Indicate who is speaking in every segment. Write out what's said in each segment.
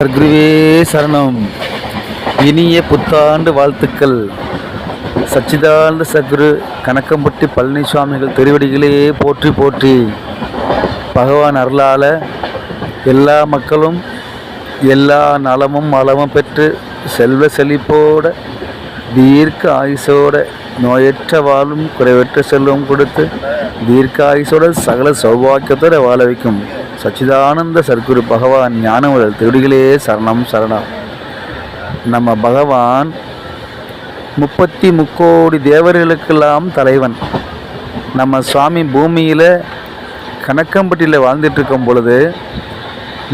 Speaker 1: குருவே சரணம். இனிய புத்தாண்டு வாழ்த்துக்கள். சச்சிதானந்த சத்குரு கணக்கம்பட்டி பழனிசாமிகள் திருவடிகளே போற்றி போற்றி. பகவான் அருளால எல்லா மக்களும் எல்லா நலமும் வளமும் பெற்று செல்வ செழிப்போட தீர்க்க ஆயுசோட நோயற்ற வாழும் குறைவற்ற செல்வம் கொடுத்து தீர்க்க ஆயுசோட சகல சௌபாக்கியத்தோட வாழ வைக்கும். சச்சிதானந்த சர்க்குரு பகவான் ஞானமுதல் திருடிகளே சரணம் சரணம். நம்ம பகவான் முப்பத்தி முக்கோடி தேவர்களுக்கெல்லாம் தலைவன். நம்ம சுவாமி பூமியில் கணக்கம்பட்டியில் வாழ்ந்துட்டு இருக்கும் பொழுது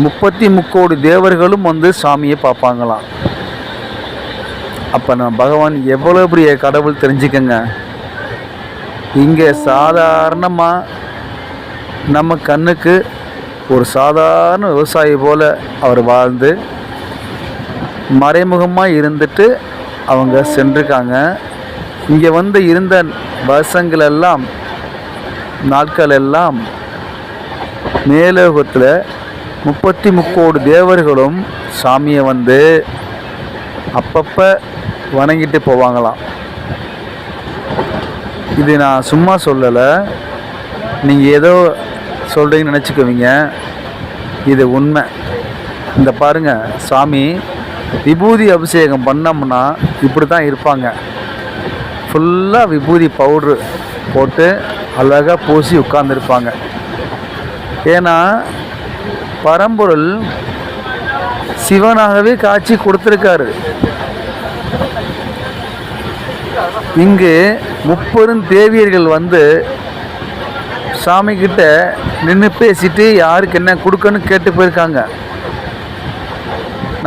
Speaker 1: முப்பத்தி முக்கோடி தேவர்களும் வந்து சாமியை பார்ப்பாங்களாம். அப்போ நம்ம பகவான் எவ்வளோ பெரிய கடவுள் தெரிஞ்சுக்கங்க. இங்கே சாதாரணமாக நம்ம கண்ணுக்கு ஒரு சாதாரண விவசாயி போல் அவர் வாழ்ந்து மறைமுகமாக இருந்துட்டு அவங்க சென்றிருக்காங்க. இங்கே வந்து இருந்த வருஷங்கள் எல்லாம் நாட்கள் எல்லாம் மேலோகத்தில் முப்பத்தி முக்கோடு தேவர்களும் சாமியை வந்து அப்பப்போ வணங்கிட்டு போவாங்களாம். இது நான் சும்மா சொல்லலை. நீங்கள் ஏதோ சொல்கிறீங்கன்னு நினச்சிக்குவீங்க. இது உண்மை. இந்த பாருங்க சாமி விபூதி அபிஷேகம் பண்ணோம்னா இப்படி தான் இருப்பாங்க. ஃபுல்லாக விபூதி பவுட்ரு போட்டு அழகாக பூசி உட்காந்துருப்பாங்க ஏன்னா பரம்பொருள் சிவனாகவே காட்சி கொடுத்துருக்காரு. இங்கு முப்பெரும் தேவியர்கள் வந்து சாமிக்கிட்ட நின்று பேசிட்டு யாருக்கு என்ன கொடுக்கணும் கேட்டு போயிருக்காங்க.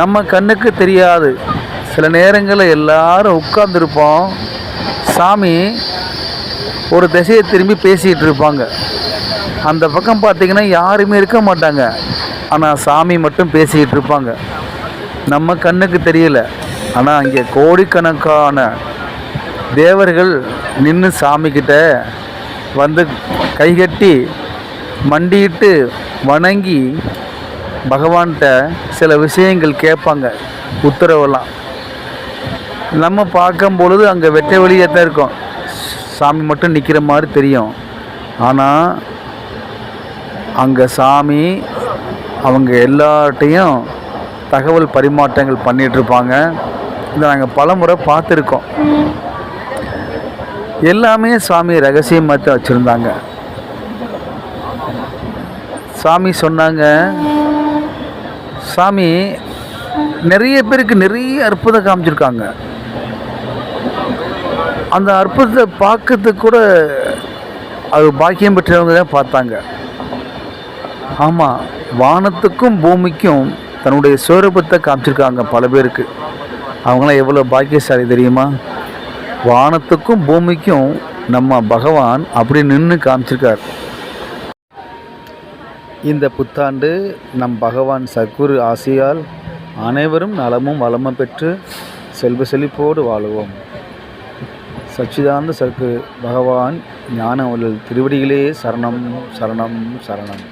Speaker 1: நம்ம கண்ணுக்கு தெரியாது. சில நேரங்களில் எல்லாரும் உட்கார்ந்துருப்போம். சாமி ஒரு திசையை திரும்பி பேசிகிட்டு இருப்பாங்க. அந்த பக்கம் பார்த்தீங்கன்னா யாருமே இருக்க மாட்டாங்க. ஆனால் சாமி மட்டும் பேசிக்கிட்டு இருப்பாங்க. நம்ம கண்ணுக்கு தெரியல. ஆனால் அங்கே கோடிக்கணக்கான தேவர்கள் நின்று சாமிக்கிட்ட வந்து கைகட்டி மண்டியிட்டு வணங்கி பகவான்கிட்ட சில விஷயங்கள் கேட்பாங்க உத்தரவெல்லாம். நம்ம பார்க்கும் பொழுது அங்கே வெட்ட வெளியே தான் இருக்கும். சாமி மட்டும் நிற்கிற மாதிரி தெரியும். ஆனால் அங்கே சாமி அவங்க எல்லார்ட்டையும் தகவல் பரிமாற்றங்கள் பண்ணிகிட்ருப்பாங்க இதை நாங்கள் பலமுறை பார்த்துருக்கோம். எல்லாமே சாமி ரகசியமாக தான் வச்சுருந்தாங்க. சாமி சொன்னாங்க. சாமி நிறைய பேருக்கு நிறைய அற்புதம் காமிச்சிருக்காங்க. அந்த அற்புதத்தை பார்க்கறதுக்கு கூட அது பாக்கியம் பெற்றவங்க தான் பார்த்தாங்க. ஆமாம் வானத்துக்கும் பூமிக்கும் தன்னுடைய சுவரூபத்தை காமிச்சிருக்காங்க பல பேருக்கு. அவங்களாம் எவ்வளோ பாக்கியசாலி தெரியுமா? வானத்துக்கும் பூமிக்கும் நம்ம பகவான் அப்படி நின்று காமிச்சிருக்கார். இந்த புத்தாண்டு நம் பகவான் சர்க்குரு ஆசியால் அனைவரும் நலமும் வளமும் பெற்று செல்வ செழிப்போடு வாழுவோம். சச்சிதானந்த சர்க்கு பகவான் ஞான உள்ள திருவடிகளே சரணம் சரணம் சரணம்.